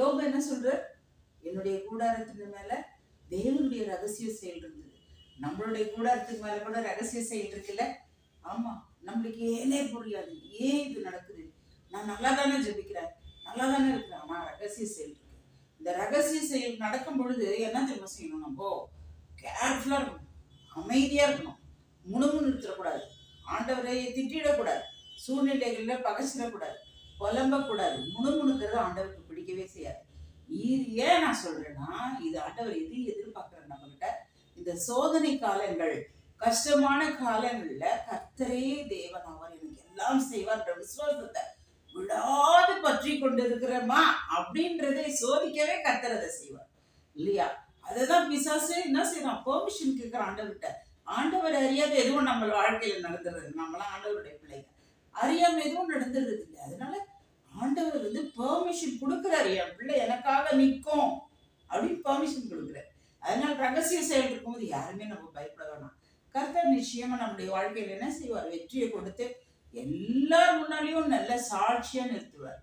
யோபு என்ன சொல்ற என்னுடைய கூடாரத்தின் மேல தேவனுடைய ரகசிய செயல் இருந்தது. நம்மளுடைய கூடாரத்துக்கு மேல கூட ரகசிய செயல் இருக்குல்ல? ஆமா நம்மளுக்கு ஏனே புரியாது. ஏன் இது நடக்குது? நான் நல்லா தானே ஜெபிக்கிறேன்? நல்லா தானே இருக்கிறேன். ஆனா ரகசிய செயல் இருக்கு. இந்த ரகசிய செயல் நடக்கும் பொழுது என்ன தெரியுமா செய்யணும் நம்ம? கேர்ஃபுல்லா இருக்கணும். அமைதியா இருக்கணும். முணுமுணு நிறுத்தக்கூடாது. ஆண்டவரை திட்டிடக்கூடாது. சூழ்நிலைகளில் பகச்சிடக்கூடாது. புலம்பக்கூடாது. முணுமுணுக்கிறது ஆண்டவருக்கு பிடிக்கவே செய்யாது. இது ஏன் நான் சொல்றேன்னா இது ஆண்டவர் எது எதிர்பார்க்கிற நம்ம கிட்ட இந்த சோதனை காலங்கள் கஷ்டமான காலங்கள்ல கத்தரே தேவன் அவர் எனக்கு எல்லாம் செய்வார்ன்ற விசுவாசத்தை விடாது பற்றி கொண்டிருக்கிறோமா அப்படின்றதை சோதிக்கவே கர்த்தர் செய்வார். இல்லையா? அதுதான் பிசாசு என்ன செய்யறான் பெர்மிஷன் கேட்கிற ஆண்டவர்கிட்ட. ஆண்டவர் அறியாத எதுவும் நம்ம வாழ்க்கையில நடந்துடுறது நம்மளாம் ஆண்டவருடைய பிள்ளைங்க. அறியாம எதுவும் நடந்துருது இல்லை ஆண்டவர் வந்து பெர்மிஷன் கொடுக்குறாரு என் பிள்ளை எனக்காக நிற்கும் அப்படின்னு பெர்மிஷன் கொடுக்குறாரு. அதனால ரகசிய செயல் இருக்கும்போது யாருமே நம்ம பயப்பட வேணாம். கர்த்தர் நிச்சயமா நம்முடைய வாழ்க்கையில் என்ன செய்வார்? வெற்றியை கொடுத்து எல்லார் முன்னாடியும் நல்ல சாட்சியா நிறுத்துவார்.